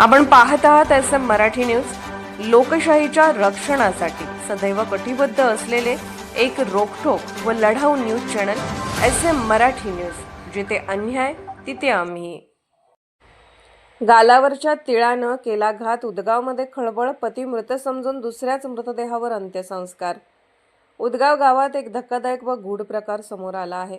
आपण पाहत आहात एस एम मराठी न्यूज. लोकशाहीच्या रक्षणासाठी सदैव कटिबद्ध असलेले एक रोखोक व लढाऊ news channel S M Marathi news. जिथे अन्याय तिथे आम्ही. गालावरच्या तिळानं केला घात उदगावमध्ये खळबळ पती मृत समजून दुसऱ्याच मृतदेहावर अंत्यसंस्कार. उदगाव गावात एक धक्कादायक व गूढ प्रकार समोर आला आहे.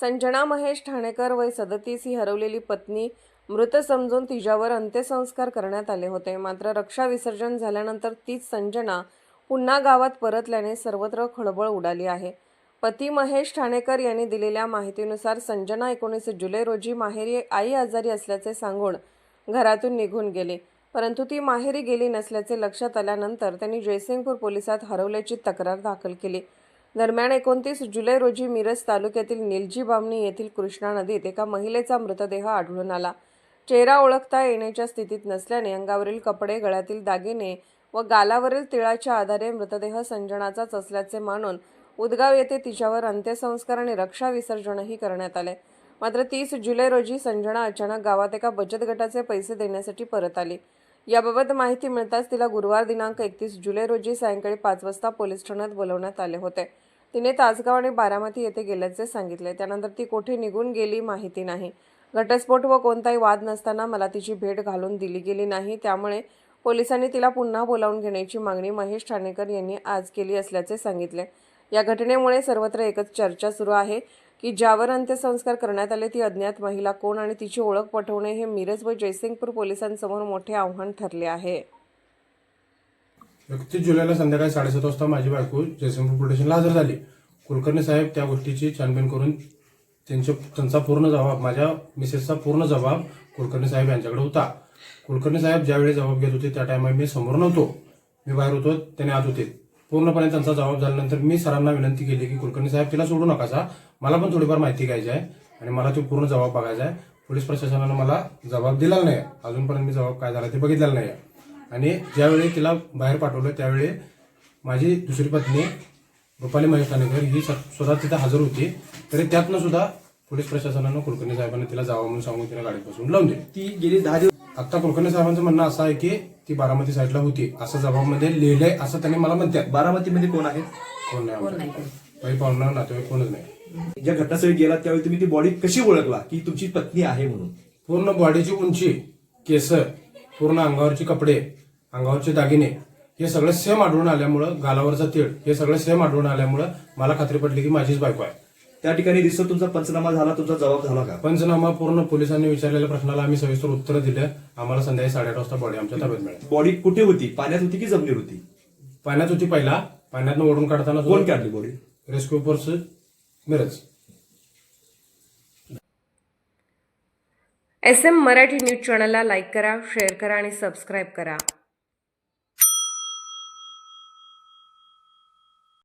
संजना महेश ठाणेकर वय सदतीस ही हरवलेली पत्नी मृत समजून तिच्यावर अंत्यसंस्कार करण्यात आले होते. मात्र रक्षा विसर्जन झाल्यानंतर तीच संजना पुन्हा गावात परतल्याने सर्वत्र खळबळ उडाली आहे. पती महेश ठाणेकर यांनी दिलेल्या माहितीनुसार संजना एकोणीस जुलै रोजी माहेरी आई आजारी असल्याचे सांगून घरातून निघून गेले. परंतु ती माहेरी गेली नसल्याचे लक्षात आल्यानंतर त्यांनी जयसिंगपूर पोलिसात हरवल्याची तक्रार दाखल केली. दरम्यान एकोणतीस जुलै रोजी मिरज तालुक्यातील निलजी बामणी येथील कृष्णा नदीत एका महिलेचा मृतदेह आढळून आला. चेहरा ओळखता येण्याच्या स्थितीत नसल्याने अंगावरील कपडे गळ्यातील दागिने व गालावरील तिळाच्या आधारे मृतदेह संजनाचाच असल्याचे मानून उदगाव येथे तिच्यावर अंत्यसंस्कार आणि रक्षा विसर्जनही करण्यात आले. मात्र तीस जुलै रोजी संजना अचानक गावात एका बचत गटाचे पैसे देण्यासाठी परत आली. याबाबत माहिती मिळताच तिला गुरुवार दिनांक एकतीस जुलै रोजी सायंकाळी पाच वाजता पोलीस ठाण्यात बोलवण्यात आले होते. तिने तासगाव आणि बारामती येथे गेल्याचे सांगितले. त्यानंतर ती कोठे निघून गेली माहिती नाही. घटस्फोट व कोणताही वाद नसताना मला तिची भेट घालून दिली गेली नाही. त्यामुळे पोलिसांनी तिला पुन्हा बोलावून घेण्याची मागणी महेश ठाणेकर यांनी आज केली असल्याचे सांगितले. या घटनेमुळे सर्वत्र एकच चर्चा सुरू आहे की ज्यावर अंत्यसंस्कार करण्यात आले ती अज्ञात महिला कोण आणि तिची ओळख पटवणे हे मिरज व जयसिंगपूर पोलिसांसमोर मोठे आव्हान ठरले आहे. एकतीस जुलैला संध्याकाळी साडेसात वाजता माझी बायको जयसिंगपूर स्टेशनला हजर झाली. कुलकर्णी साहेब त्या गोष्टीची छानबीन करून त्यांचे त्यांचा पूर्ण जबाब माझ्या मिसेसचा पूर्ण जबाब कुलकर्णी साहेब यांच्याकडे होता. कुलकर्णी साहेब ज्यावेळी जबाब घेत होते त्या टायमा मी समोर नव्हतो. मी बाहेर होतो त्याने आत होते. पूर्णपणे त्यांचा जबाब झाल्यानंतर मी सरांना विनंती केली की कुलकर्णी साहेब तिला सोडू नका मला पण थोडीफार माहिती घ्यायची आहे आणि मला तो पूर्ण जबाब बघायचा आहे. पोलीस प्रशासनानं मला जबाब दिलेला नाही अजूनपर्यंत मी जबाब काय झाला ते बघितलेला नाही आणि ज्यावेळी तिला बाहेर पाठवलं त्यावेळी माझी दुसरी पत्नी रुपाली महेश ठाणेकर ही स्वतः तिथे हजर होती. तरी त्यातनं सुद्धा पोलीस प्रशासनानं कुलकर्णी साहेबांनी तिला जावं म्हणून सांगून तिला गाडीत बसून लावून दिली. ती गेली दहा दिवस आता कुलकर्णी साहेबांचं म्हणणं असं आहे की ती बारामती साईडला होती. असं जबाबमध्ये लिहिलंय असं त्यांनी मला म्हणतात. बारामतीमध्ये कोण आहे कोण नाही आमच्याकडे. काही पाहुणा नातेवाईक कोणच नाही. ज्या घटनास्थळी गेला त्यावेळी तुम्ही ती बॉडी कशी ओळखला? की तुमची पत्नी आहे म्हणून? पूर्ण बॉडीची उंची केस पूर्ण अंगावरची कपडे अंगावरचे दागिने हे सगळं सेम आढळून आल्यामुळं गालावरचा तीळ हे सगळं सेम आढळून आल्यामुळं मला खात्री पडली की माझीच बायको आहे. त्या ठिकाणी दिसत तुमचा पंचनामा झाला तुमचा जबाब झाला का? पंचनामा पूर्ण पोलिसांनी विचारलेल्या प्रश्नाला आम्ही सविस्तर उत्तर दिलं. आम्हाला संध्याकाळी साडेआठ वाजता बॉडी आमच्या ताब्यात मिळाली. बॉडी कुठे होती? पाण्यात होती की जमिनीवर होती? पाण्यात होती पहिला. पाण्यातनं ओढून काढताना कोण काढली body rescue force Miraj. S M Marathi news चॅनलला लाईक करा शेअर करा आणि सबस्क्राईब करा.